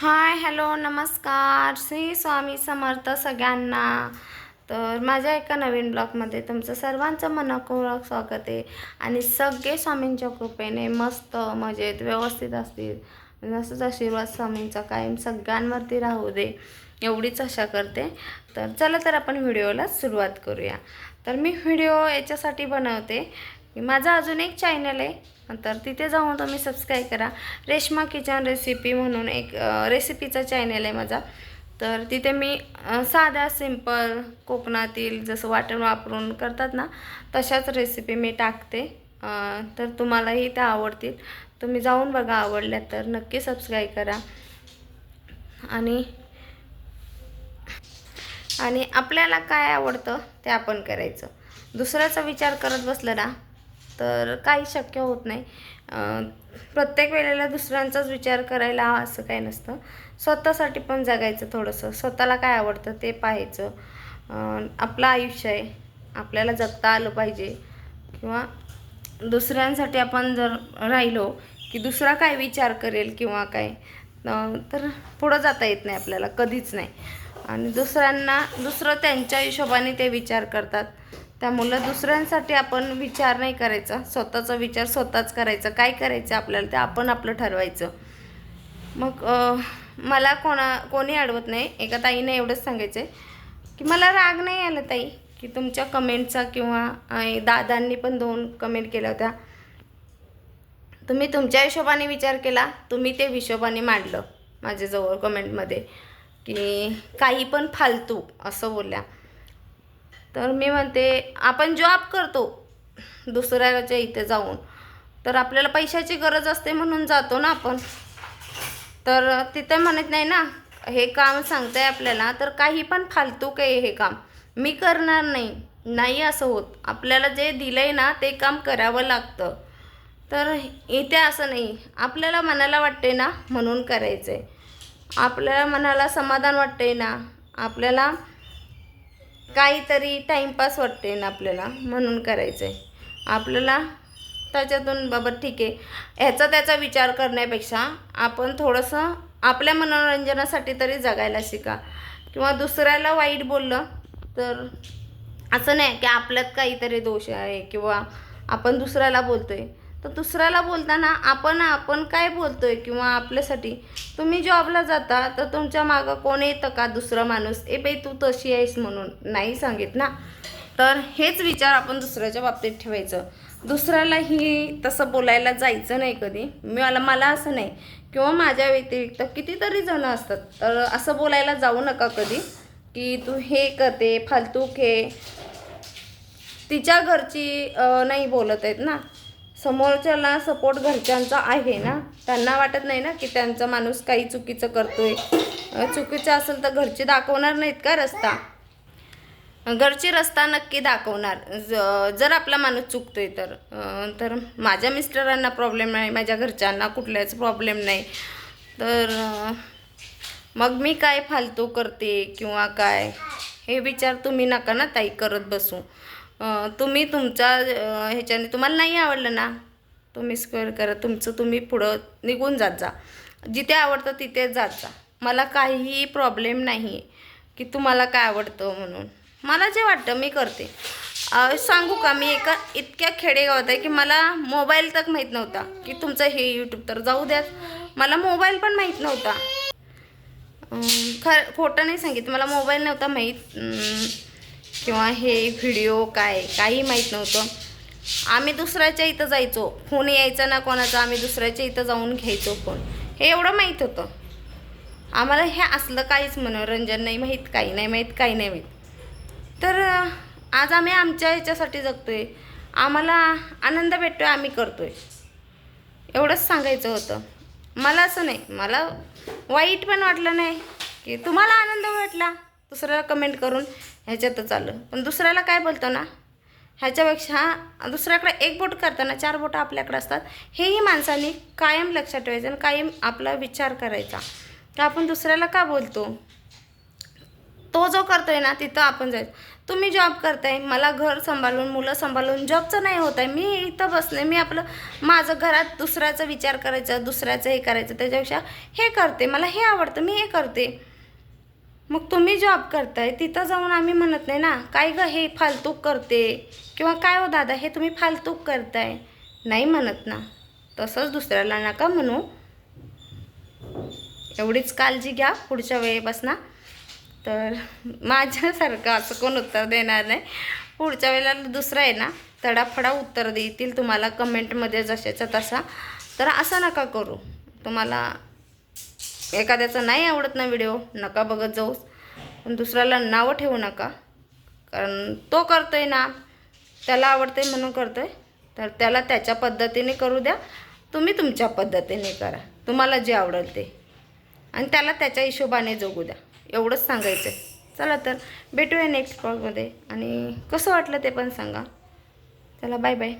Hi hello नमस्कार. श्री स्वामी समर्थ सगळ्यांना. तर माझ्या एका नवीन ब्लॉगमध्ये तुमचं सर्वांचं मनपूर्वक स्वागत आहे. आणि सगळे स्वामींच्या कृपेने मस्त मजेत व्यवस्थित असतील. असंच आशीर्वाद स्वामींचा कायम सगळ्यांवरती राहू दे. एवढीच आशा करते. तर चला तर आपण व्हिडिओला सुरुवात करूया. तर मी व्हिडिओ याच्यासाठी बनवते. माझा अजून एक चॅनल आहे. तर तिथे जाऊन तुम्ही सबस्क्राईब करा. रेश्मा किचन रेसिपी म्हणून एक रेसिपीचा चॅनल आहे माझा. तर तिथे मी साध्या सिंपल कोकणातील जसं वाटण वापरून करतात ना तशाच रेसिपी मी टाकते. तर तुम्हालाही त्या आवडतील. तुम्ही जाऊन बघा आवडल्या तर नक्की सबस्क्राईब करा. आणि आणि आपल्याला काय आवडतं ते आपण करायचं. दुसऱ्याचा विचार करत बसलं ना तर काही शक्य होत नाही. प्रत्येक वेळेला दुसऱ्यांचाच विचार करायला हवा असं काही नसतं. स्वतःसाठी पण जगायचं थोडंसं. स्वतःला काय आवडतं ते पाहायचं. आपलं आयुष्य आहे. आपल्याला जगता आलं पाहिजे. किंवा दुसऱ्यांसाठी आपण जर राहिलो की दुसरा काय विचार करेल किंवा काय तर पुढं जाता येत नाही आपल्याला. कधीच नाही. आणि दुसऱ्यांना दुसरं त्यांच्या हिशोबाने ते विचार करतात. त्यामुळं दुसऱ्यांसाठी आपण विचार नाही करायचा. स्वतःचा विचार स्वतःच करायचा. काय करायचं आपल्याला ते आपण आपलं ठरवायचं. मग मला कोणा कोणी अडवत नाही. एका ताईने एवढंच सांगायचं आहे की मला राग नाही आला ताई की तुमच्या कमेंटचा किंवा दादांनी पण दोन कमेंट केल्या होत्या. तुम्ही तुमच्या हिशोबाने विचार केला तुम्ही ते हिशोबाने मांडलं माझ्याजवळ कमेंटमध्ये की काही पण फालतू असं बोलल्या. तर मी म्हणते आपण जॉब करतो दुसऱ्याच्या इथे जाऊन. तर आपल्याला पैशाची गरज असते म्हणून जातो ना आपण. तर तिथे म्हणत नाही ना हे काम सांगताय आपल्याला तर काही पण फालतू काय हे काम. मी करणार नाही. नाही असं होत. आपल्याला जे दिलंय ना ते काम करावं लागतं. तर इथे असं नाही. आपल्याला मनाला वाटते ना म्हणून करायचं आहे आपल्याला मनाला समाधान वाटते ना आपल्याला काहीतरी टाईमपास वाटते ना आपल्याला म्हणून करायचं आहे आपल्याला त्याच्यातून बाबा ठीक आहे. ह्याचा त्याचा विचार करण्यापेक्षा आपण थोडंसं आपल्या मनोरंजनासाठी तरी जगायला शिका. किंवा दुसऱ्याला वाईट बोललं तर असं नाही की आपल्यात काहीतरी दोष आहे किंवा आपण दुसऱ्याला बोलतो आहे तर दुसऱ्याला बोलताना आपण आपण काय बोलतोय किंवा आपल्यासाठी? तुम्ही जॉबला जाता तर तुमच्या मागं कोण येतं का दुसरा माणूस? ए बाई तू तशी आहेस म्हणून. नाही सांगित ना. तर हेच विचार आपण दुसऱ्याच्या बाबतीत ठेवायचं. दुसऱ्यालाही तसं बोलायला जायचं नाही कधी. मला मला असं नाही. किंवा माझ्या व्यतिरिक्त कितीतरी जणं असतात. तर असं बोलायला जाऊ नका कधी की तू हे करते फालतू खे तिच्या घरची नाही बोलत आहेत ना. समोरच्याला सपोर्ट घरच्यांचा आहे ना? त्यांना वाटत नाही ना की त्यांचा माणूस काही चुकीचं करतोय. चुकीचं असेल तर घरचे दाखवणार नाहीत का रस्ता? घरची रस्ता नक्की दाखवणार. ज जर आपला माणूस चुकतोय तर. तर माझ्या मिस्टरांना प्रॉब्लेम नाही माझ्या घरच्यांना कुठल्याच प्रॉब्लेम नाही. तर मग मी काय फालतू करते किंवा काय? हे विचार तुम्ही नका ना ताई करत बसू. तुम्ही तुमच्या ह्याच्याने तुम्हाला नाही आवडलं ना तुम्ही स्क्वेअर करा तुमचं तुम्ही पुढं निघून जात जा. जिथे आवडतं तिथे जात जा. मला काहीही प्रॉब्लेम नाही की तुम्हाला काय आवडतं म्हणून. मला जे वाटतं मी करते. सांगू का मी एका इतक्या खेडेगावात आहे की मला मोबाईल तक माहीत नव्हता की तुमचं हे यूट्यूब तर जाऊ द्यात. मला मोबाईल पण माहीत नव्हता. खर खोटं नाही सांगितलं. मला मोबाईल नव्हता माहीत. किंवा हे व्हिडिओ काय काही माहीत नव्हतं. आम्ही दुसऱ्याच्या इथं जायचो. फोन यायचा ना कोणाचा आम्ही दुसऱ्याच्या इथं जाऊन घ्यायचो फोन. हे एवढं माहीत होतं. आम्हाला हे असलं काहीच मनोरंजन नाही माहीत काही नाही माहीत काही नाही माहीत. तर आज आम्ही आमच्या ह्याच्यासाठी आहे आम्हाला आनंद भेटतोय आम्ही करतो आहे एवढंच सांगायचं होतं. मला असं नाही मला वाईट पण वाटलं नाही की तुम्हाला आनंद भेटला. दुसऱ्याला कमेंट करून ह्याच्यातच आलं. पण दुसऱ्याला काय बोलतो ना? ह्याच्यापेक्षा दुसऱ्याकडे एक बोट करताना चार बोटं आपल्याकडे असतात. हेही माणसाने कायम लक्षात ठेवायचं आणि कायम आपला विचार करायचा. तर आपण दुसऱ्याला का बोलतो? तो जो करतोय ना तिथं आपण जायचं. तुम्ही जॉब करताय मला घर सांभाळून मुलं सांभाळून जॉबचं नाही होत आहे. मी इथं बसले मी आपलं माझं घरात दुसऱ्याचा विचार करायचा दुसऱ्याचं हे करायचं त्याच्यापेक्षा हे करते मला हे आवडतं मी हे करते. मग तुम्ही जॉब करताय तिथं जाऊन आम्ही म्हणत नाही ना काय गं हे फालतूक करते? किंवा काय हो दादा हे तुम्ही फालतूक करताय? नाही म्हणत ना. तसंच दुसऱ्याला नका म्हणू. एवढीच काळजी घ्या पुढच्या वेळेपासून. तर माझ्यासारखं असं कोण उत्तर देणार नाही. पुढच्या वेळेला दुसरं आहे ना तडाफडा उत्तर देतील तुम्हाला कमेंटमध्ये जशाचा तसा तर असं नका करू. तुम्हाला एखाद्याचा नाही आवडत ना व्हिडिओ नका बघत जाऊस पण दुसऱ्याला नावं ठेवू नका. कारण तो करतोय ना त्याला आवडते म्हणून करतो आहे तर त्याला त्याच्या पद्धतीने करू द्या. तुम्ही तुमच्या पद्धतीने करा. तुम्हाला जे आवडेल ते. आणि त्याला त्याच्या हिशोबाने जगू द्या. एवढंच सांगायचं आहे चला तर भेटूया नेक्स्ट ब्लॉगमध्ये आणि कसं वाटलं ते पण सांगा. चला बाय बाय